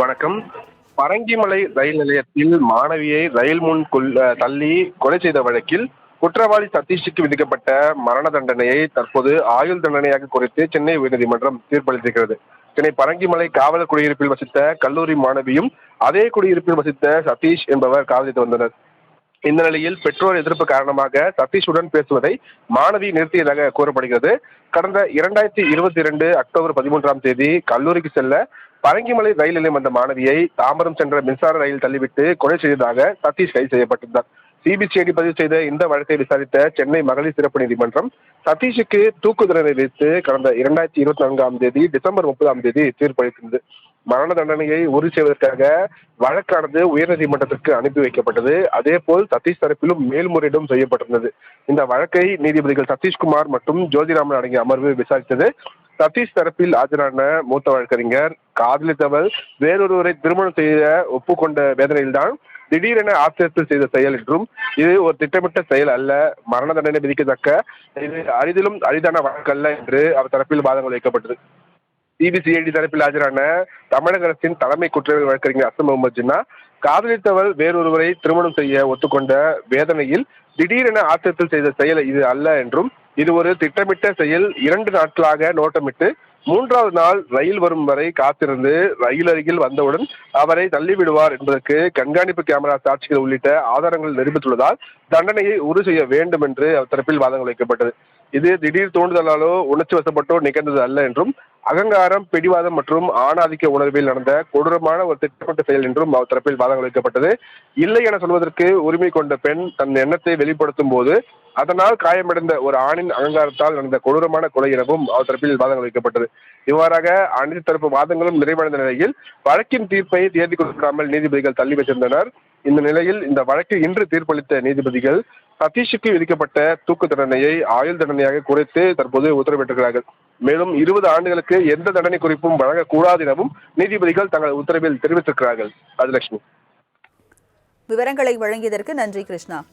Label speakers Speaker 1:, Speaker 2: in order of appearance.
Speaker 1: வணக்கம். பரங்கிமலை ரயில் நிலையத்தில் மாணவியை ரயில் முன் கொல் தள்ளி கொலை செய்த வழக்கில் குற்றவாளி சதீஷுக்கு விதிக்கப்பட்ட மரண தண்டனையை தற்போது ஆயுள் தண்டனையாக குறைத்து சென்னை உயர்நீதிமன்றம் தீர்ப்பளித்திருக்கிறது. சென்னை பரங்கிமலை காவலர் குடியிருப்பில் வசித்த கல்லூரி மாணவியும் அதே குடியிருப்பில் வசித்த சதீஷ் என்பவர் காதலித்து வந்தனர். இந்த நிலையில் பெற்றோர் எதிர்ப்பு காரணமாக சதீஷுடன் பேசுவதை மாணவி நிறுத்தியதாக கூறப்படுகிறது. கடந்த இரண்டாயிரத்தி இருபத்தி இரண்டு அக்டோபர் பதிமூன்றாம் தேதி கல்லூரிக்கு செல்ல பரங்கிமலை ரயில் நிலையம் வந்த மாணவியை தாம்பரம் சென்ற மின்சார ரயில் தள்ளிவிட்டு கொலை செய்ததாக சதீஷ் கைது செய்யப்பட்டிருந்தார். சிபிசிஐடி பதிவு செய்த இந்த வழக்கை விசாரித்த சென்னை மகளிர் சிறப்பு நீதிமன்றம் சதீஷுக்கு தூக்கு தண்டனை விதித்து கடந்த இரண்டாயிரத்தி இருபத்தி நான்காம் தேதி டிசம்பர் முப்பதாம் தேதி தீர்ப்பளித்தது மரண தண்டனையை உறுதி செய்வதற்காக வழக்கானது உயர்நீதிமன்றத்திற்கு அனுப்பி வைக்கப்பட்டது. அதே போல் சதீஷ் தரப்பிலும் மேல்முறையீடும் செய்யப்பட்டிருந்தது. இந்த வழக்கை நீதிபதிகள் சதீஷ்குமார் மற்றும் ஜோதிராமன் அடங்கிய அமர்வு விசாரித்தது. சதீஷ் தரப்பில் ஆஜரான மூத்த வழக்கறிஞர் காதலித்தவள் வேறொருவரை திருமணம் செய்ய ஒப்புக்கொண்ட வேதனையில்தான் திடீரென ஆத்திரத்தில் செய்த செயல் என்றும் இது ஒரு திட்டமிட்ட செயல் அல்ல மரண தண்டனை விதிக்கத்தக்க இது அரிதிலும் அரிதான வழக்கல்ல என்று அவர் தரப்பில் வாதங்கள் வைக்கப்பட்டது. சிபிசிஐடி தரப்பில் ஆஜரான தமிழக அரசின் தலைமை குற்றவியல் வழக்கறிஞர் அசம் முகமது ஜின்னா காதலித்தவள் வேறொருவரை திருமணம் செய்ய ஒத்துக்கொண்ட வேதனையில் திடீரென ஆத்திரத்தில் செய்த செயல் இது அல்ல என்றும் இது ஒரு திட்டமிட்ட செயல் இரண்டு நாட்களாக நோட்டமிட்டு மூன்றாவது நாள் ரயில் வரும் வரை காத்திருந்து ரயில் அருகில் வந்தவுடன் அவரை தள்ளிவிடுவார் என்பதற்கு கண்காணிப்பு கேமரா சாட்சிகள் உள்ளிட்ட ஆதாரங்கள் நிரூபித்துள்ளதால் தண்டனையை உறுதி செய்ய வேண்டும் என்று அவர் தரப்பில் வாதங்கள் வைக்கப்பட்டது. இது திடீர் தூண்டுதலாலோ உணர்ச்சி வசப்பட்டோ நிகழ்ந்தது அல்ல என்றும் அகங்காரம் பிடிவாதம் மற்றும் ஆணாதிக்க உணர்வில் நடந்த கொடூரமான ஒரு திட்டமிட்ட செயல் என்றும் அவர் தரப்பில் வாதங்கள் வைக்கப்பட்டது. இல்லை என சொல்வதற்கு உரிமை கொண்ட பெண் தன் எண்ணத்தை வெளிப்படுத்தும் போது அதனால் காயமடைந்த ஒரு ஆணின் அகங்காரத்தால் நடந்த கொடூரமான கொலை எனவும் அவர் தரப்பில் வாதங்கள் வைக்கப்பட்டது. இவ்வாறாக அனைத்து தரப்பு வாதங்களும் நிறைவடைந்த நிலையில் வழக்கின் தீர்ப்பை தேதி கொடுக்காமல் நீதிபதிகள் தள்ளி வைத்திருந்தனர். இந்த நிலையில் இந்த வழக்கில் இன்று தீர்ப்பளித்த நீதிபதிகள் சதீஷுக்கு விதிக்கப்பட்ட தூக்கு தண்டனையை ஆயுள் தண்டனையாக குறைத்து தற்போது உத்தரவிட்டிருக்கிறார்கள். மேலும் இருபது ஆண்டுகளுக்கு எந்த தண்டனை குறிப்பும் வழங்கக்கூடாது எனவும் நீதிபதிகள் தங்கள் உத்தரவில் தெரிவித்திருக்கிறார்கள். ராஜலட்சுமி.
Speaker 2: விவரங்களை வழங்கியதற்கு நன்றி கிருஷ்ணா.